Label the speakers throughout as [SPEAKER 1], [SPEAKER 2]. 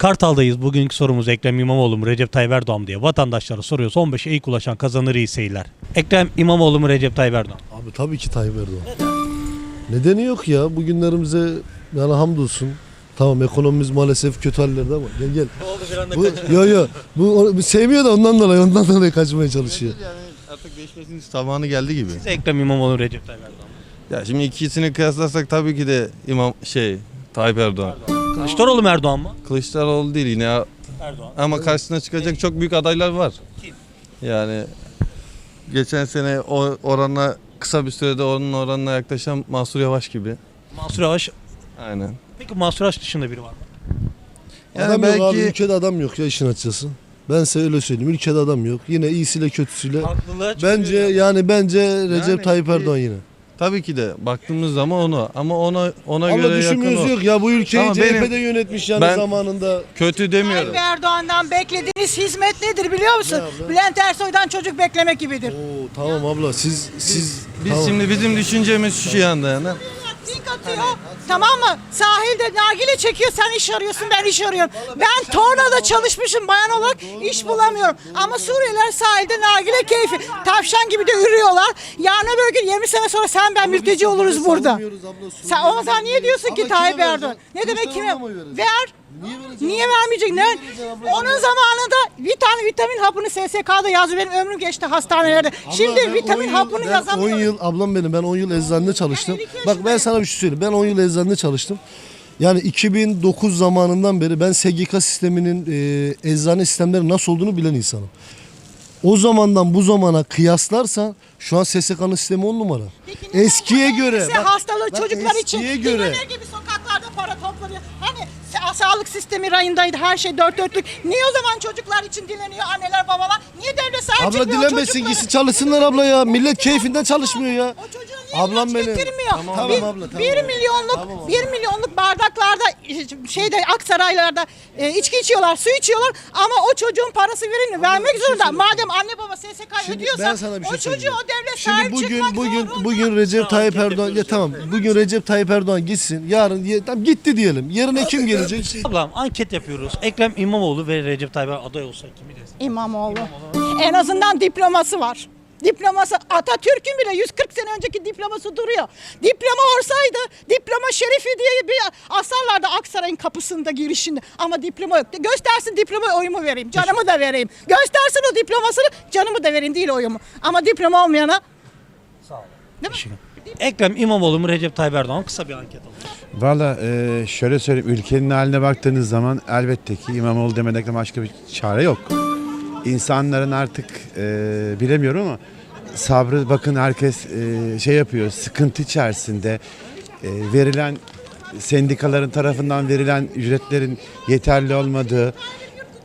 [SPEAKER 1] Kartal'dayız. Bugünkü sorumuz Ekrem İmamoğlu mu Recep Tayyip Erdoğan mı diye vatandaşlara soruyoruz. 15'e ilk ulaşan kazanır iyi seyirler. Ekrem İmamoğlu mu Recep Tayyip Erdoğan?
[SPEAKER 2] Abi tabii ki Tayyip Erdoğan. Nedeni yok ya. Bugünlerimize yani hamdolsun. Tamam ekonomimiz maalesef kötü hallerde ama gel gel.
[SPEAKER 1] Oldu bir anda
[SPEAKER 2] Bu, yo yo. Bu, bu sevmiyor da ondan dolayı ondan dolayı kaçmaya çalışıyor.
[SPEAKER 3] Yani artık değişmesinin zamanı geldi gibi.
[SPEAKER 1] Ekrem İmamoğlu mu Recep Tayyip Erdoğan mı?
[SPEAKER 3] Ya şimdi ikisini kıyaslarsak tabii ki de İmam şey Tayyip Erdoğan.
[SPEAKER 1] Kılıçdaroğlu mu Erdoğan mı?
[SPEAKER 3] Kılıçdaroğlu değil yine
[SPEAKER 1] Erdoğan.
[SPEAKER 3] ama karşısına çıkacak çok büyük adaylar var.
[SPEAKER 1] Kim?
[SPEAKER 3] Yani geçen sene o oranla kısa bir sürede onun oranına yaklaşan Mansur Yavaş gibi.
[SPEAKER 1] Mansur Yavaş.
[SPEAKER 3] Aynen.
[SPEAKER 1] Peki Mansur Yavaş dışında biri var mı?
[SPEAKER 3] Yani
[SPEAKER 2] adam yok abi
[SPEAKER 3] belki
[SPEAKER 2] ülkede adam yok ya işin açıkçası. Ben size öyle söyleyeyim. Ülkede adam yok. Yine iyisiyle kötüsüyle.
[SPEAKER 1] Haklılığa çıkıyor
[SPEAKER 2] Bence
[SPEAKER 1] ya.
[SPEAKER 2] yani bence Recep
[SPEAKER 3] Yani
[SPEAKER 2] Tayyip
[SPEAKER 3] bir-
[SPEAKER 2] Erdoğan yine.
[SPEAKER 3] Tabii ki de baktığımız zaman onu ama ona ona
[SPEAKER 2] Ama
[SPEAKER 3] göre yakın
[SPEAKER 2] düşünmüyoruz
[SPEAKER 3] o.
[SPEAKER 2] yok ya bu ülkeyi
[SPEAKER 3] Ama
[SPEAKER 2] CHP'de
[SPEAKER 3] benim-
[SPEAKER 2] yönetmiş yani
[SPEAKER 3] ben-
[SPEAKER 2] zamanında.
[SPEAKER 3] Kötü demiyorum.
[SPEAKER 4] Tayyip Erdoğan'dan beklediğiniz hizmet nedir biliyor musun?
[SPEAKER 2] Ne?
[SPEAKER 4] Bülent Ersoy'dan çocuk beklemek gibidir.
[SPEAKER 2] Oo tamam abla siz siz
[SPEAKER 3] Biz
[SPEAKER 2] tamam.
[SPEAKER 3] şimdi bizim düşüncemiz şu yanda yani.
[SPEAKER 4] Link atıyor. Tamam mı? Sahilde nargile çekiyor sen iş arıyorsun ben iş arıyorum. Ben tornada çalışmışım bayan olarak iş bulamıyorum. Ama Suriyeliler sahilde nargile keyfi. Tavşan gibi de ürüyorlar. Yarın öbür gün 20 sene sonra sen ben mülteci oluruz burada. Sen o zaman niye diyorsun ki Tayyip Erdoğan? Ne demek kime? Ver.
[SPEAKER 2] Niye vereceksin?
[SPEAKER 4] Niye vermeyecek? Ne? Onun zamanında bir tane vitamin hapını SSK'da yazdı. Benim ömrüm geçti hastanelerde. Şimdi vitamin
[SPEAKER 2] 10 yıl-
[SPEAKER 4] hapını yazamıyorum.
[SPEAKER 2] 10 yıl ablam benim ben 10 yıl eczanede çalıştım.
[SPEAKER 4] 52
[SPEAKER 2] Bak ben sana bir şey söyleyeyim. Ben 10 yıl eczanede çalıştım. Yani 2009 zamanından beri ben SGK sisteminin e, eczane sistemleri nasıl olduğunu bilen insanım. O zamandan bu zamana kıyaslarsan şu an SSK'nın sistemi 10 numara.
[SPEAKER 4] Peki neden
[SPEAKER 2] Eskiye
[SPEAKER 4] bu
[SPEAKER 2] göre.
[SPEAKER 4] elbise
[SPEAKER 2] bak-
[SPEAKER 4] hastalığı
[SPEAKER 2] bak
[SPEAKER 4] çocuklar için
[SPEAKER 2] eskiye göre.
[SPEAKER 4] gibi sokaklarda sağlık sistemi rayındaydı her şey dört dörtlük. Niye o zaman çocuklar için dileniyor anneler babalar? Niye devlet sahip
[SPEAKER 2] Abla
[SPEAKER 4] çıkmıyor
[SPEAKER 2] dilenmesin
[SPEAKER 4] çocuklara?
[SPEAKER 2] gitsin çalışsınlar abla ya. Millet keyfinden çalışmıyor ya.
[SPEAKER 4] O
[SPEAKER 2] Ablam
[SPEAKER 4] ilaç
[SPEAKER 2] benim.
[SPEAKER 4] getirmiyor?
[SPEAKER 2] Tamam
[SPEAKER 4] bir,
[SPEAKER 2] abla, tamam.
[SPEAKER 4] bir milyonluk
[SPEAKER 2] Tamam abla.
[SPEAKER 4] bir milyonluk bardaklarda şeyde Aksaraylarda e, içki içiyorlar, su içiyorlar ama o çocuğun parası verilmiyor. Vermek
[SPEAKER 2] şey
[SPEAKER 4] zorunda.
[SPEAKER 2] söyleyeyim.
[SPEAKER 4] Madem anne baba SSK
[SPEAKER 2] Şimdi
[SPEAKER 4] ödüyorsa
[SPEAKER 2] ben sana bir şey
[SPEAKER 4] o çocuğu
[SPEAKER 2] söyleyeyim.
[SPEAKER 4] o devlet
[SPEAKER 2] Şimdi
[SPEAKER 4] sahip
[SPEAKER 2] bugün
[SPEAKER 4] çıkmak
[SPEAKER 2] bugün
[SPEAKER 4] zorunda.
[SPEAKER 2] bugün Recep Tayyip Erdoğan ya tamam bugün Recep Tayyip Erdoğan gitsin yarın ye- tamam gitti diyelim. Yarın kim gelecek?
[SPEAKER 1] Ablam anket yapıyoruz. Ekrem İmamoğlu ve Recep Tayyip Erdoğan aday olsa kimi desin?
[SPEAKER 4] İmamoğlu. En azından diploması var. Diploması Atatürk'ün bile 140 sene önceki diploması duruyor. Diploma olsaydı diploma şerifi diye bir asarlardı Aksaray'ın kapısında girişinde. Ama diploma yok. Göstersin diploma oyumu vereyim. Canımı da vereyim. Göstersin o diplomasını canımı da vereyim değil oyumu. Ama diploma olmayana Değil mi?
[SPEAKER 1] Ekrem İmamoğlu mu Recep Tayyip Erdoğan? Kısa bir anket alalım.
[SPEAKER 5] Valla e, şöyle söyleyeyim ülkenin haline baktığınız zaman elbette ki İmamoğlu demekten başka bir çare yok. İnsanların artık e, bilemiyorum ama sabrı bakın herkes e, şey yapıyor sıkıntı içerisinde E, verilen sendikaların tarafından verilen ücretlerin yeterli olmadığı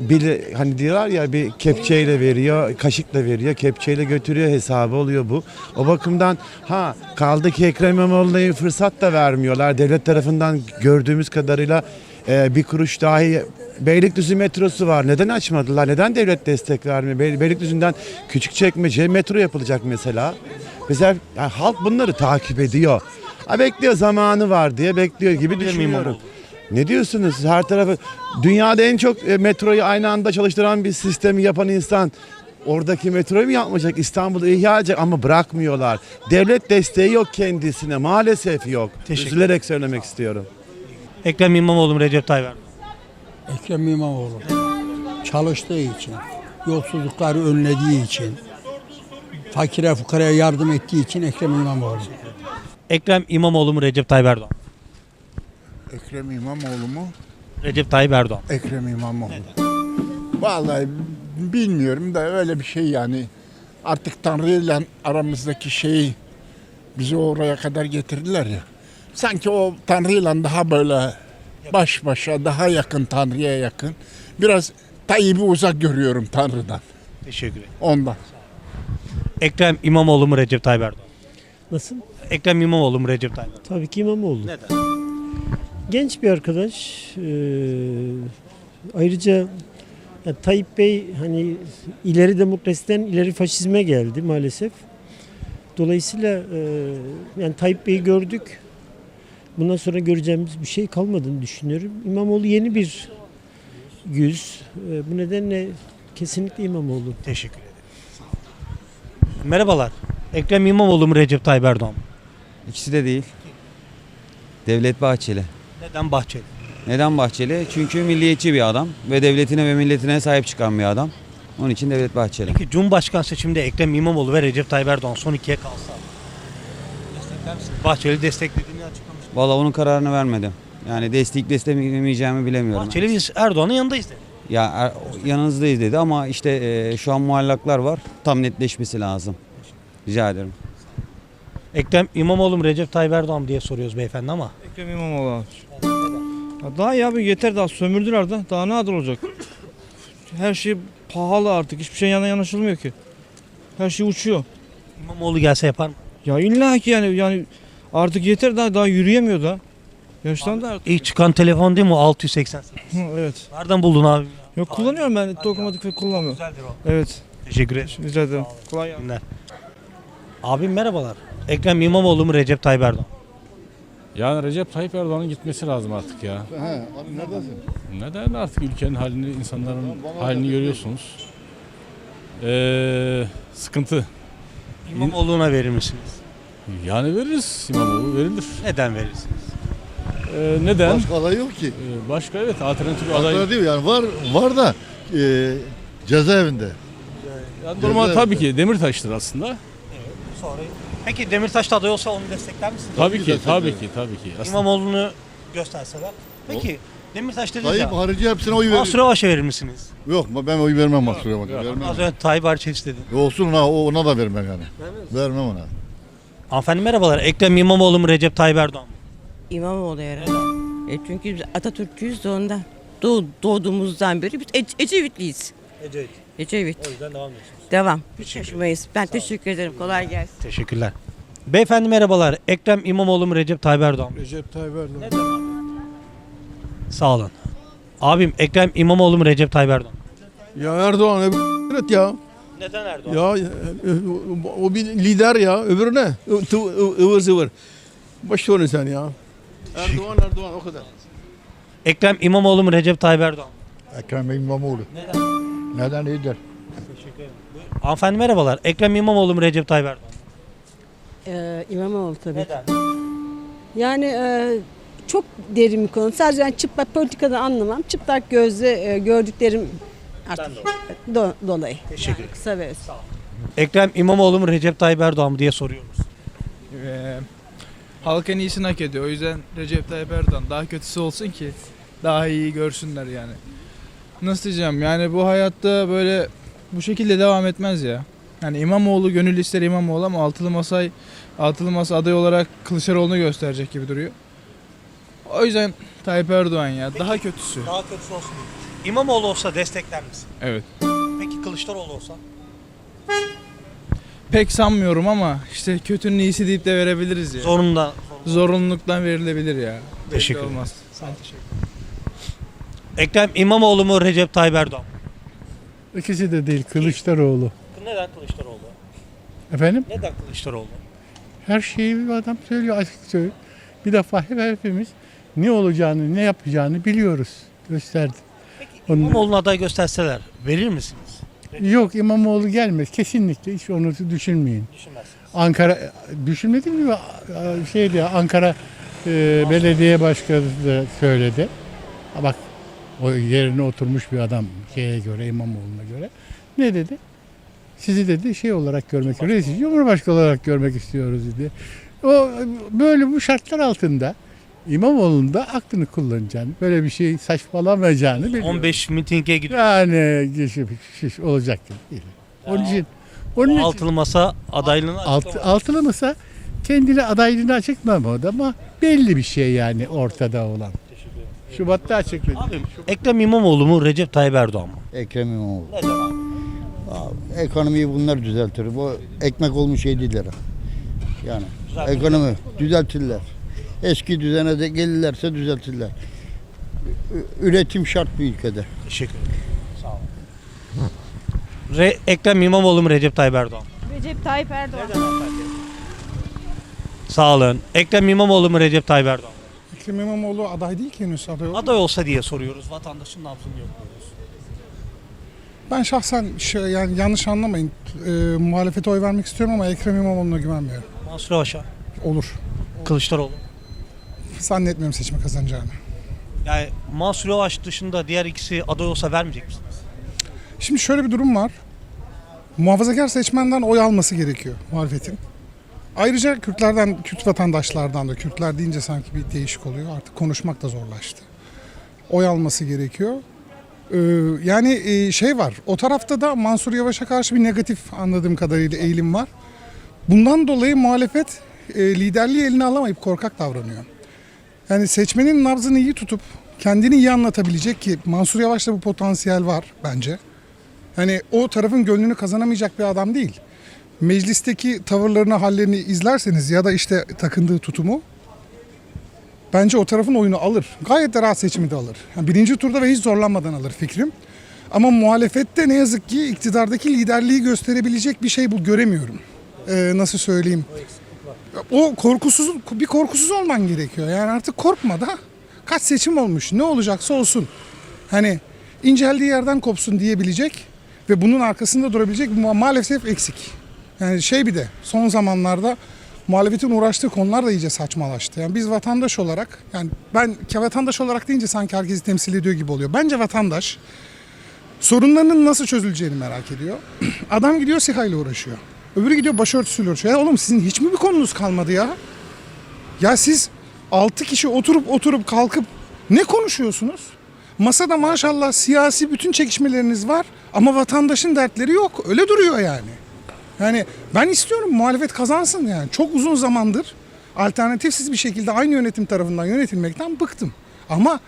[SPEAKER 5] bir hani diyorlar ya bir kepçeyle veriyor, kaşıkla veriyor, kepçeyle götürüyor hesabı oluyor bu. O bakımdan ha kaldı ki Ekrem İmamoğlu'na fırsat da vermiyorlar. Devlet tarafından gördüğümüz kadarıyla e, bir kuruş dahi Beylikdüzü metrosu var. Neden açmadılar? Neden devlet destek vermiyor? Bey- Beylikdüzü'nden Küçükçekmece metro yapılacak mesela. Mesela yani halk bunları takip ediyor. Ha, bekliyor zamanı var diye bekliyor gibi düşünüyorum. Ne diyorsunuz? Her tarafı dünyada en çok e, metroyu aynı anda çalıştıran bir sistemi yapan insan oradaki metroyu mu yapmayacak? İstanbul'u ihya edecek ama bırakmıyorlar. Devlet desteği yok kendisine. Maalesef yok.
[SPEAKER 1] Teşekkür
[SPEAKER 5] Üzülerek söylemek istiyorum.
[SPEAKER 1] Ekrem İmamoğlu mu Recep Tayyip Erdoğan?
[SPEAKER 6] Ekrem İmamoğlu çalıştığı için, yolsuzlukları önlediği için, fakire fukaraya yardım ettiği için Ekrem İmamoğlu.
[SPEAKER 1] Ekrem İmamoğlu mu Recep Tayyip Erdoğan?
[SPEAKER 7] Ekrem İmamoğlu mu?
[SPEAKER 1] Recep Tayyip Erdoğan.
[SPEAKER 7] Ekrem İmamoğlu. Vallahi bilmiyorum da öyle bir şey yani. Artık Tanrı ile aramızdaki şeyi bizi oraya kadar getirdiler ya. Sanki o Tanrı ile daha böyle baş başa daha yakın Tanrı'ya yakın. Biraz Tayyip'i uzak görüyorum Tanrı'dan.
[SPEAKER 1] Teşekkür ederim.
[SPEAKER 7] Ondan.
[SPEAKER 1] Ekrem İmamoğlu mu Recep Tayyip Erdoğan?
[SPEAKER 8] Nasıl?
[SPEAKER 1] Ekrem İmamoğlu mu Recep Tayyip Erdoğan?
[SPEAKER 8] Tabii ki İmamoğlu.
[SPEAKER 1] Neden?
[SPEAKER 8] Genç bir arkadaş. Ee, ayrıca ya Tayyip Bey hani ileri demokrasiden ileri faşizme geldi maalesef. Dolayısıyla e, yani Tayyip Bey'i gördük. Bundan sonra göreceğimiz bir şey kalmadığını düşünüyorum. İmamoğlu yeni bir yüz. E, bu nedenle kesinlikle İmamoğlu.
[SPEAKER 1] Teşekkür ederim. Merhabalar. Ekrem İmamoğlu mu Recep Tayyip Erdoğan mı?
[SPEAKER 5] İkisi de değil. Devlet Bahçeli.
[SPEAKER 1] Neden Bahçeli?
[SPEAKER 5] Neden Bahçeli? Çünkü milliyetçi bir adam ve devletine ve milletine sahip çıkan bir adam. Onun için Devlet Bahçeli.
[SPEAKER 1] Peki Cumhurbaşkanı seçiminde Ekrem İmamoğlu ve Recep Tayyip Erdoğan son ikiye kalsa destekler misiniz? Bahçeli desteklediğini açıklamış.
[SPEAKER 5] Vallahi onun kararını vermedim. Yani destek destemeyeceğimi bilemiyorum.
[SPEAKER 1] Bahçeli biz Erdoğan'ın yanındayız dedi.
[SPEAKER 5] Ya er- yanınızdayız dedi ama işte e, şu an muallaklar var. Tam netleşmesi lazım. Rica ederim.
[SPEAKER 1] Ekrem İmamoğlu mu Recep Tayyip Erdoğan mı diye soruyoruz beyefendi ama.
[SPEAKER 9] Ekrem İmamoğlu abi. Ya daha iyi abi yeter daha sömürdüler de daha ne adır olacak? Her şey pahalı artık hiçbir şey yana yanaşılmıyor ki. Her şey uçuyor.
[SPEAKER 1] İmamoğlu gelse yapar mı?
[SPEAKER 9] Ya illa ki yani yani artık yeter daha daha yürüyemiyor da. Yaşlandı artık.
[SPEAKER 1] İlk çıkan telefon değil mi o 688?
[SPEAKER 9] Hı, evet.
[SPEAKER 1] Nereden buldun abi?
[SPEAKER 9] Yok kullanıyorum ben dokunmatik ve kullanmıyorum.
[SPEAKER 1] Güzeldir o.
[SPEAKER 9] Evet.
[SPEAKER 1] Teşekkür ederim.
[SPEAKER 9] Rica ederim. Kolay gelsin.
[SPEAKER 1] Günler. Abim merhabalar. Ekrem İmamoğlu mu Recep Tayyip Erdoğan?
[SPEAKER 10] Yani Recep Tayyip Erdoğan'ın gitmesi lazım artık ya. Neden artık ülkenin halini, insanların halini görüyorsunuz. Ee, sıkıntı.
[SPEAKER 1] İmamoğlu'na verir misiniz?
[SPEAKER 10] Yani veririz İmamoğlu verilir.
[SPEAKER 1] Neden verirsiniz?
[SPEAKER 10] Ee, neden?
[SPEAKER 11] Başka aday yok ki.
[SPEAKER 10] Ee, başka evet alternatif bir aday.
[SPEAKER 11] Değil yani var var da e, cezaevinde.
[SPEAKER 10] Yani normal tabii ki Demirtaş'tır aslında.
[SPEAKER 1] Sonra. Peki Demirtaş da aday olsa onu destekler misiniz?
[SPEAKER 10] Tabii ki, tabii ki, tabii ki. Aslında
[SPEAKER 1] İmamoğlu'nu gösterseler. Peki Demirtaş dedi
[SPEAKER 11] Tayyip
[SPEAKER 1] ya.
[SPEAKER 11] harici hepsine oy verir.
[SPEAKER 1] Mansur Yavaş'a verir misiniz?
[SPEAKER 11] Yok ben oy vermem Mansur Yavaş'a. Vermem.
[SPEAKER 1] Az önce Tayyip Arçelik dedi.
[SPEAKER 11] Olsun ona, ona da vermem yani. Vermem ona.
[SPEAKER 1] Hanımefendi merhabalar. Ekrem İmamoğlu mu Recep Tayyip Erdoğan mı?
[SPEAKER 12] İmamoğlu herhalde. E çünkü biz Atatürkçüyüz de ondan. Doğ, doğduğumuzdan beri biz Ece- Ecevitliyiz.
[SPEAKER 1] Ecevit.
[SPEAKER 12] Ecevit.
[SPEAKER 1] O yüzden devam ediyorsunuz.
[SPEAKER 12] Devam. Hiç şaşırmayız. Ben teşekkür ederim. Kolay gelsin.
[SPEAKER 1] Teşekkürler. Beyefendi merhabalar. Ekrem İmamoğlu mu Recep Tayyip Erdoğan mı?
[SPEAKER 11] Recep Tayyip Erdoğan.
[SPEAKER 1] Neden abi? Sağ olun. Abim Ekrem İmamoğlu mu Recep Tayyip Erdoğan?
[SPEAKER 9] Ya Erdoğan evet ya.
[SPEAKER 1] Neden Erdoğan?
[SPEAKER 9] Ya o bir lider ya. Öbürü ne? ıvır zıvır. Boş ver sen ya. Erdoğan Erdoğan o kadar.
[SPEAKER 1] Ekrem İmamoğlu mu Recep Tayyip Erdoğan mı?
[SPEAKER 11] Ekrem İmamoğlu.
[SPEAKER 1] Neden?
[SPEAKER 11] Neden iyidir?
[SPEAKER 1] Hanımefendi merhabalar. Ekrem İmamoğlu mu Recep Tayyip Erdoğan mı?
[SPEAKER 13] Ee, İmamoğlu tabii.
[SPEAKER 1] Neden?
[SPEAKER 13] Yani e, çok derin bir konu. Sadece ben çıplak politikadan anlamam. Çıplak gözle e, gördüklerim artık do- dolayı.
[SPEAKER 1] Teşekkür ederim.
[SPEAKER 13] Kısa ve öz.
[SPEAKER 1] Ekrem İmamoğlu mu Recep Tayyip Erdoğan mı diye soruyoruz.
[SPEAKER 9] Ee, halk en iyisini hak ediyor. O yüzden Recep Tayyip Erdoğan daha kötüsü olsun ki daha iyi görsünler yani. Nasıl diyeceğim yani bu hayatta böyle bu şekilde devam etmez ya. Yani İmamoğlu gönül ister İmamoğlu ama altılı masay altılı masa aday olarak Kılıçdaroğlu'nu gösterecek gibi duruyor. O yüzden Tayyip Erdoğan ya daha kötüsü.
[SPEAKER 1] Daha kötüsü olsun. İmamoğlu olsa destekler misin?
[SPEAKER 9] Evet.
[SPEAKER 1] Peki Kılıçdaroğlu olsa?
[SPEAKER 9] Pek sanmıyorum ama işte kötünün iyisi deyip de verebiliriz ya.
[SPEAKER 1] Zorunda.
[SPEAKER 9] Zorunluluktan verilebilir ya.
[SPEAKER 1] Teşekkür ederim.
[SPEAKER 9] olmaz. Ben teşekkür
[SPEAKER 1] Ekrem İmamoğlu mu Recep Tayyip Erdoğan?
[SPEAKER 14] İkisi de değil Kılıçdaroğlu.
[SPEAKER 1] Neden Kılıçdaroğlu?
[SPEAKER 14] Efendim?
[SPEAKER 1] Neden Kılıçdaroğlu?
[SPEAKER 14] Her şeyi bir adam söylüyor açık söylüyor. Bir defa hep hepimiz ne olacağını ne yapacağını biliyoruz. Gösterdi. Onun-
[SPEAKER 1] İmamoğlu'na aday gösterseler verir misiniz?
[SPEAKER 14] Yok İmamoğlu gelmez. Kesinlikle hiç onu düşünmeyin.
[SPEAKER 1] Düşünmezsiniz.
[SPEAKER 14] Ankara düşünmedin mi? Şeydi Ankara e, Belediye Başkanı da söyledi. Ha Bak o yerine oturmuş bir adam şeye göre İmamoğlu'na göre. Ne dedi? Sizi dedi şey olarak görmek istiyoruz. Cumhurbaşkanı olarak görmek istiyoruz dedi. O böyle bu şartlar altında İmamoğlu'nun da aklını kullanacağını, böyle bir şey saçmalamayacağını biliyor.
[SPEAKER 1] 15 mitinge gidiyor.
[SPEAKER 14] Yani şiş, şiş olacak gibi değil. Onun için onun için
[SPEAKER 1] Altılı masa adaylığını
[SPEAKER 14] alt, altılı masa kendine adaylığını açıklamadı ama belli bir şey yani ortada olan. Şubat'ta açıkladı.
[SPEAKER 1] Abim Ekrem İmamoğlu mu Recep Tayyip Erdoğan mı?
[SPEAKER 15] Ekrem İmamoğlu.
[SPEAKER 1] Neden abi?
[SPEAKER 15] Abi, ekonomiyi bunlar düzeltir. Bu ekmek olmuş 7 lira. Yani
[SPEAKER 1] Güzel.
[SPEAKER 15] ekonomi düzeltirler. Eski düzene de gelirlerse düzeltirler. Üretim şart bir ülkede.
[SPEAKER 1] Teşekkür ederim. Sağ olun. Re- Ekrem İmamoğlu mu Recep Tayyip Erdoğan?
[SPEAKER 16] Recep Tayyip Erdoğan.
[SPEAKER 1] Sağ olun. Ekrem İmamoğlu mu Recep Tayyip Erdoğan?
[SPEAKER 6] Ekrem İmamoğlu aday değil ki henüz aday
[SPEAKER 1] Aday olsa diye soruyoruz. Vatandaşın nabzını yokluyoruz.
[SPEAKER 6] Ben şahsen şey, yani yanlış anlamayın. E, muhalefete oy vermek istiyorum ama Ekrem İmamoğlu'na güvenmiyorum.
[SPEAKER 1] Mansur Yavaş'a,
[SPEAKER 6] Olur.
[SPEAKER 1] Kılıçdaroğlu.
[SPEAKER 6] Zannetmiyorum seçimi kazanacağını.
[SPEAKER 1] Yani Mansur Yavaş dışında diğer ikisi aday olsa vermeyecek misiniz?
[SPEAKER 6] Şimdi şöyle bir durum var. Muhafazakar seçmenden oy alması gerekiyor muhalefetin. Ayrıca Kürtlerden, Kürt vatandaşlardan da Kürtler deyince sanki bir değişik oluyor. Artık konuşmak da zorlaştı. Oy alması gerekiyor. Ee, yani e, şey var. O tarafta da Mansur Yavaş'a karşı bir negatif anladığım kadarıyla eğilim var. Bundan dolayı muhalefet e, liderliği eline alamayıp korkak davranıyor. Yani seçmenin nabzını iyi tutup kendini iyi anlatabilecek ki Mansur Yavaş'ta bu potansiyel var bence. Hani o tarafın gönlünü kazanamayacak bir adam değil. Meclisteki tavırlarını, hallerini izlerseniz ya da işte takındığı tutumu bence o tarafın oyunu alır. Gayet de rahat seçimi de alır. Yani birinci turda ve hiç zorlanmadan alır fikrim. Ama muhalefette ne yazık ki iktidardaki liderliği gösterebilecek bir şey bu göremiyorum. Ee, nasıl söyleyeyim? O korkusuz bir korkusuz olman gerekiyor. Yani artık korkma da kaç seçim olmuş ne olacaksa olsun. Hani inceldiği yerden kopsun diyebilecek ve bunun arkasında durabilecek ma- maalesef eksik. Yani şey bir de son zamanlarda muhalefetin uğraştığı konular da iyice saçmalaştı. Yani biz vatandaş olarak yani ben vatandaş olarak deyince sanki herkesi temsil ediyor gibi oluyor. Bence vatandaş sorunlarının nasıl çözüleceğini merak ediyor. Adam gidiyor SİHA ile uğraşıyor. Öbürü gidiyor başörtüsüyle uğraşıyor. Ya oğlum sizin hiç mi bir konunuz kalmadı ya? Ya siz 6 kişi oturup oturup kalkıp ne konuşuyorsunuz? Masada maşallah siyasi bütün çekişmeleriniz var ama vatandaşın dertleri yok. Öyle duruyor yani. Yani ben istiyorum muhalefet kazansın yani. Çok uzun zamandır alternatifsiz bir şekilde aynı yönetim tarafından yönetilmekten bıktım. Ama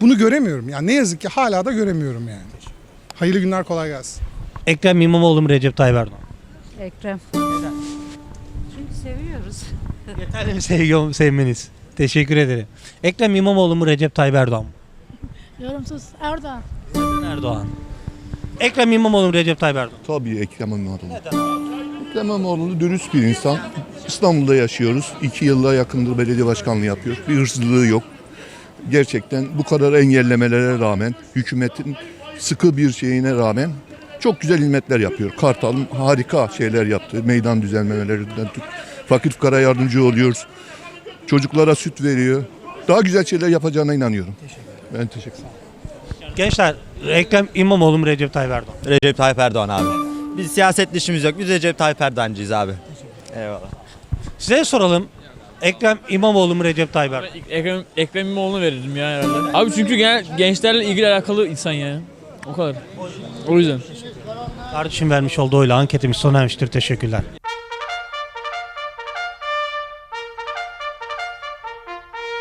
[SPEAKER 6] bunu göremiyorum. Yani ne yazık ki hala da göremiyorum yani. Hayırlı günler kolay gelsin.
[SPEAKER 1] Ekrem İmamoğlu mu Recep Tayyip Erdoğan?
[SPEAKER 16] Ekrem. Çünkü seviyoruz.
[SPEAKER 1] Yeterli mi seviyorum sevmeniz? Teşekkür ederim. Ekrem İmamoğlu mu Recep Tayyip Erdoğan mı?
[SPEAKER 16] Yorumsuz Erdoğan.
[SPEAKER 1] Erdoğan. Ekrem İmamoğlu mu Recep Tayyip Erdoğan?
[SPEAKER 17] Tabii Ekrem İmamoğlu. Ekrem İmamoğlu dürüst bir insan. İstanbul'da yaşıyoruz. İki yılla yakındır belediye başkanlığı yapıyor. Bir hırsızlığı yok. Gerçekten bu kadar engellemelere rağmen, hükümetin sıkı bir şeyine rağmen çok güzel hizmetler yapıyor. Kartal'ın harika şeyler yaptı. Meydan düzenlemelerinden tut. Fakir fukara yardımcı oluyoruz. Çocuklara süt veriyor. Daha güzel şeyler yapacağına inanıyorum. Ben teşekkür ederim.
[SPEAKER 1] Gençler Ekrem İmamoğlu mu Recep Tayyip Erdoğan?
[SPEAKER 18] Recep Tayyip Erdoğan abi. Biz siyasetle işimiz yok. Biz Recep Tayyip Erdoğancıyız abi. Eyvallah.
[SPEAKER 1] Size soralım. Ekrem İmamoğlu mu Recep Tayyip Erdoğan?
[SPEAKER 9] Ekrem, Ekrem İmamoğlu'nu verirdim ya herhalde. Abi çünkü genel gençlerle ilgili alakalı insan ya. O kadar. O yüzden.
[SPEAKER 1] Kardeşim vermiş olduğu oyla anketimiz sona ermiştir. Teşekkürler.